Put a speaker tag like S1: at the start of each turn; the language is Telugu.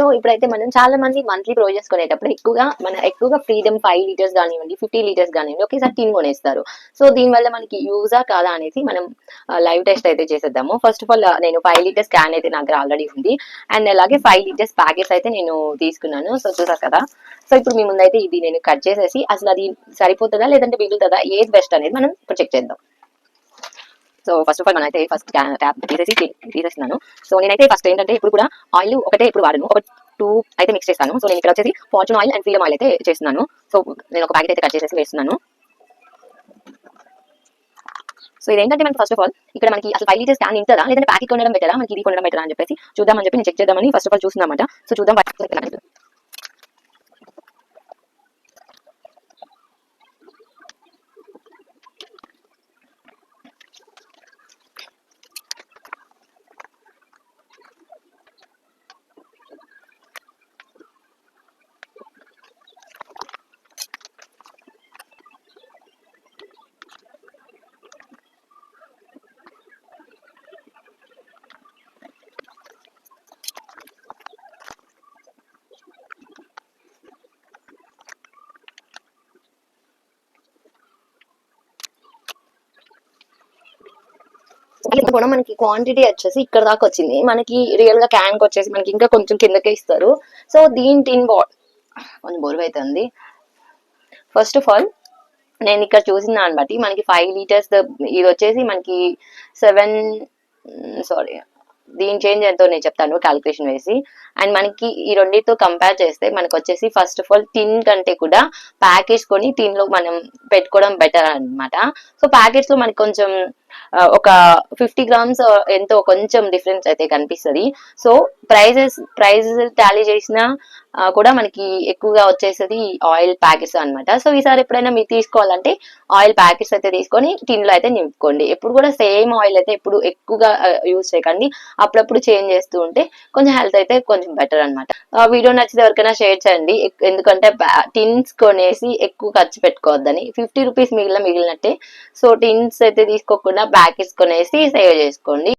S1: సో ఇప్పుడైతే మనం చాలా మంది మంత్లీ ప్రొవైడ్ చేసుకునేటప్పుడు ఎక్కువగా మన ఎక్కువగా ఫ్రీడమ్ ఫైవ్ లీటర్స్ కానివ్వండి ఫిఫ్టీ లీటర్స్ కానివ్వండి ఒకేసారి టీన్ కొనేస్తారు. సో దీనివల్ల మనకి యూజా కాదా అనేసి మనం లైవ్ టెస్ట్ అయితే చేసేద్దాము. ఫస్ట్ ఆఫ్ ఆల్ నేను ఫైవ్ లీటర్స్ క్యాన్ అయితే నా దగ్గర ఆల్రెడీ ఉంది. అండ్ అలాగే ఫైవ్ లీటర్స్ ప్యాకెట్స్ అయితే నేను తీసుకున్నాను. సో చూసారు కదా? సో ఇప్పుడు మీ ముందైతే ఇది నేను కట్ చేసేసి అసలు అది సరిపోతుందా లేదంటే మిగులుతుందా ఏది బెస్ట్ అనేది మనం ఇప్పుడు చెక్ చేద్దాం. సో ఫస్ట్ ఆఫ్ ఆల్ మనైతే ఫస్ట్ ట్యాబ్ తీసేసి తీసేస్తున్నాను. సో నేనైతే ఫస్ట్ ఏంటంటే ఇప్పుడు కూడా ఆయిల్ ఒకటే ఇప్పుడు వాడను. ఒక టూ అయితే మిక్స్ చేస్తాను. సో నేను ఇక్కడ వచ్చేసి Fortune oil and Freedom oil అయితే చేస్తున్నాను. సో నేను ఒక ప్యాకెట్ అయితే కట్ చేసేసి వేస్తున్నాను. సో ఇదేంటంటే మనకి ఫస్ట్ ఆఫ్ ఆల్ ఇక్కడ మనకి అసలు ఫైవ్ లీటర్స్ క్యాన్ ఇంతదా లేదంటే ప్యాకెట్ కొనడం బెటరా? మనకి ఇది కొనడం బెటరా అని చెప్పేసి చూద్దామని చెప్పి నేను చెక్ చేద్దామని ఫస్ట్ ఆఫ్ ఆల్ చూస్తున్నామంట సో చూద్దాం. కూడా మనకి క్వాంటిటీ వచ్చేసి ఇక్కడ దాకా వచ్చింది. మనకి రియల్గా క్యాన్ వచ్చేసి మనకి ఇంకా కొంచెం కిందకే ఇస్తారు. సో దీని టిన్ బాట్ కొంచెం బరువు అవుతుంది ఫస్ట్ ఆఫ్ ఆల్ నేను ఇక్కడ చూసిన దాన్ని బట్టి మనకి ఫైవ్ లీటర్స్ ఇది వచ్చేసి మనకి సెవెన్ సారీ దీని చేంజ్ ఎంతో నేను చెప్తాను క్యాలిక్యులేషన్ వేసి. అండ్ మనకి ఈ రెండింటితో కంపేర్ చేస్తే మనకు వచ్చేసి ఫస్ట్ ఆఫ్ ఆల్ టిన్ కంటే కూడా ప్యాకేజ్ కొని టిన్లో మనం పెట్టుకోవడం బెటర్ అన్నమాట. సో ప్యాకేజ్లో మనకి కొంచెం ఒక ఫిఫ్టీ గ్రామ్స్ ఎంతో కొంచెం డిఫరెన్స్ అయితే కనిపిస్తుంది. సో ప్రైజెస్ ప్రైజెస్ టాలీ చేసినా కూడా మనకి ఎక్కువగా వచ్చేసది ఆయిల్ ప్యాకెట్స్ అన్నమాట. సో ఈసారి ఎప్పుడైనా మీరు తీసుకోవాలంటే ఆయిల్ ప్యాకెట్స్ అయితే తీసుకొని టిన్లో అయితే నింపుకోండి. ఎప్పుడు కూడా సేమ్ ఆయిల్ అయితే ఎప్పుడు ఎక్కువగా యూజ్ చేయకండి. అప్పుడప్పుడు చేంజ్ చేస్తూ ఉంటే కొంచెం హెల్త్ అయితే కొంచెం బెటర్ అనమాట వీడియో నచ్చితే ఎవరికైనా షేర్ చేయండి. ఎందుకంటే టిన్స్ కొనేసి ఎక్కువ ఖర్చు పెట్టుకోవద్దని. ఫిఫ్టీ రూపీస్ మిగిలిన మిగిలినట్టే. సో టిన్స్ అయితే తీసుకోకుండా ప్యాకెట్స్ కొనేసి సేవ్ చేసుకోండి